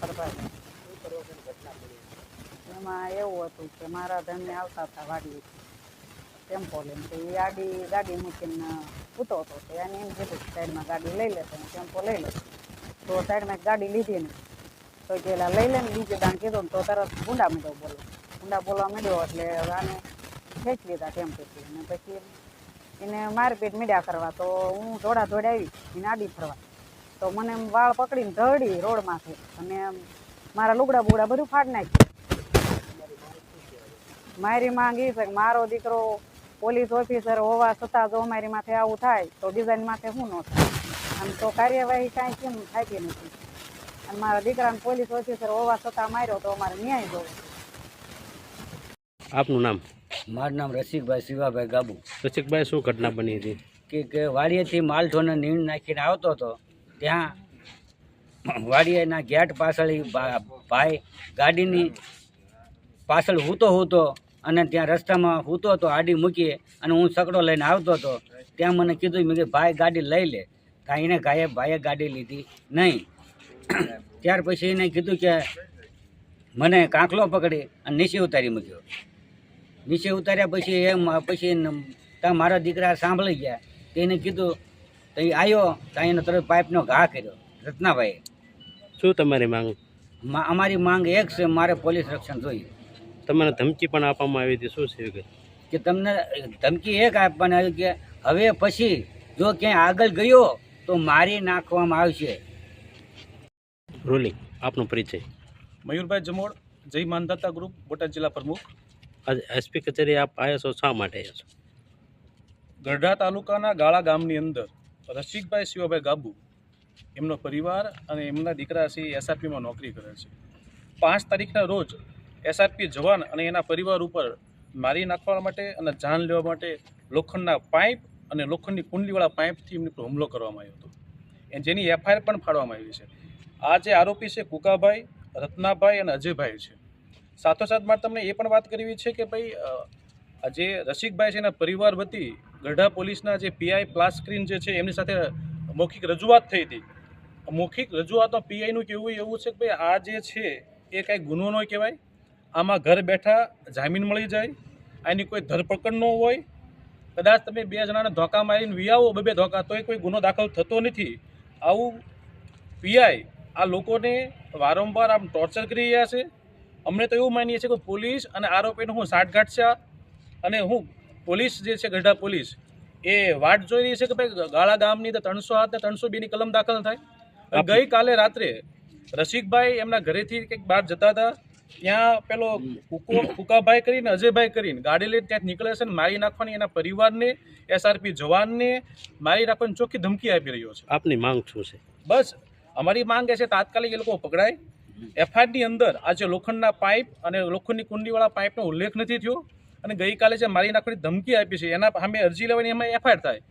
પ્રભાત એમાં એવું હતું કે મારા ધનને આવતા હતા વાડી ટેમ્પો લઈને તો એ ગાડી ગાડી મૂકીને પૂતો હતો. તો એને એમ કીધું કે સાઈડમાં ગાડી લઈ લેતો ટેમ્પો લઈ લે તો સાઈડમાં એક ગાડી લીધી ને તો પેલા લઈ લે બીજે દાણ કીધું તો તરત ગુંડા મીડો બોલો. ગુંડા બોલવા માંડ્યો એટલે આને ખેંચી લીધા ટેમ્પોથી અને પછી એને મારપીટ મીડ્યા કરવા તો હું દોડા દોડાવી એને આડી ફરવા. તો મને એમ વાળ પકડીને ધડી રોડમાંથી. અને એમ મારા લુગડા બુગડા બધું ફાડી નાખ્યું. મારી માંગ એ છે કે મારો દીકરો પોલીસ ઓફિસર હોવા છતાં જો અમારી માથે આવું થાય તો બીજાની માથે શું ન થાય. આમ તો કાર્યવાહી કાંઈ કેમ થતી નથી. અને મારા દીકરાને પોલીસ ઓફિસર હોવા છતાં માર્યો તો અમારે ન્યાય જોવો. આપનું નામ? મારું નામ રસિકભાઈ શિવાભાઈ ગાબુ. રસિકભાઈ શું ઘટના બની હતી? કે કે વાડીએથી માલઠોને નીણ નાખીને આવતો હતો. ત્યાં વાડીએના ગેટ પાછળ એ ભાઈ ગાડીની પાછળ હૂતો હૂતો અને ત્યાં રસ્તામાં હૂતો હતો આડી મૂકી અને હું સકડો લઈને આવતો હતો ત્યાં મને કીધું મેં કે, ભાઈ, ગાડી લઈ લે. કાંઈ એને ગાયે, ભાઈએ ગાડી લીધી નહીં. ત્યાર પછી એને કીધું કે, મને કાંકલો પકડી અને નીચે ઉતારી મૂક્યો. નીચે ઉતાર્યા પછી એમ, પછી ત્યાં મારા દીકરા સાંભળી ગયા. તેને કીધું તો એ આવ્યો ત્યાં એનો તરત પાઇપનો ઘા કર્યો રત્નાભાઈએ. શું તમારી માંગ? મા- અમારી માંગ એક છે મારે પોલીસ રક્ષણ જોઈએ. તમને ધમકી પણ આપવામાં આવી હતી શું છે વિગત કે? તમને ધમકી એક આપવાની આવી કે હવે પછી જો ક્યાંય આગળ ગયો તો મારી નાખવામાં આવશે. રોલિંગ આપનો પરિચય. મયુરભાઈ જમોડ જય માનદાતા ગ્રુપ બોટાદ જિલ્લા પ્રમુખ. આજે એસપી કચેરી આપ આવ્યા છો શા માટે આવ્યા છો? ગઢડા તાલુકાના ગાળા ગામની અંદર રસિકભાઈ શિવાભાઈ ગાબુ એમનો પરિવાર અને એમના દીકરા છે એસઆરપીમાં નોકરી કરે છે. પાંચ તારીખના રોજ એસઆરપી જવાન અને એના પરિવાર ઉપર મારી નાખવા માટે અને જાન લેવા માટે લોખંડના પાઇપ અને લોખંડની કુંડલીવાળા પાઇપથી એમની હુમલો કરવામાં આવ્યો હતો. એ જેની એફઆઈઆર પણ ફાડવામાં આવી છે. આ જે આરોપી છે, કુકાભાઈ, રત્નાભાઈ અને અજયભાઈ છે. સાથોસાથ મારે તમને એ પણ વાત કરવી છે કે ભાઈ જે રસિકભાઈ છે એના પરિવાર વતી ગઢડા પોલીસના જે પીઆઈ પ્લાસ્ક્રીન જે છે એમની સાથે મૌખિક રજૂઆત થઈ હતી. મૌખિક રજૂઆતમાં પીઆઈનું કહેવું એવું છે કે ભાઈ આ જે છે એ કાંઈ ગુનો ન કહેવાય. આમાં ઘર બેઠા જામીન મળી જાય. આની કોઈ ધરપકડ ન હોય. કદાચ તમે બે જણાને ધોકા મારીને વિયાવો, બે ધોકા, તોય કોઈ ગુનો દાખલ થતો નથી. આવું પીઆઈ આ લોકોને વારંવાર આમ ટોર્ચર કરી રહ્યા છે. અમને તો એવું માનીએ છીએ કે પોલીસ અને આરોપીનો હું સાઠગાંઠ છે અને હું પોલીસ જે છે ગઢડા પોલીસ એ વાટ જોઈ રહી છે કે ભાઈ ગાળા ગામની તો ત્રણસો આઠ ને ત્રણસો બેની કલમ દાખલ થાય. ગઈ ગઈકાલે રાત્રે રસિકભાઈ એમના ઘરેથી કંઈક બહાર જતા હતા. ત્યાં પેલો કુકો કુકાભાઈ કરીને અજયભાઈ કરીને ગાડી લઈને ત્યાં નીકળે છે ને મારી નાખવાની એના પરિવારને એસઆરપી જવાનને મારી નાખવાની ચોખ્ખી ધમકી આપી રહ્યો છે. આપની માંગ શું છે? બસ અમારી માંગ એ છે તાત્કાલિક એ લોકો પકડાય. એફઆઈઆરની અંદર આજે લોખંડના પાઇપ અને લોખંડની કુંડીવાળા પાઇપનો ઉલ્લેખ નથી થયો. અને ગઈકાલે જે મારી નાખવાની ધમકી આપી છે, એના સામે અરજી લેવાની એમાં એફઆઈઆર થાય.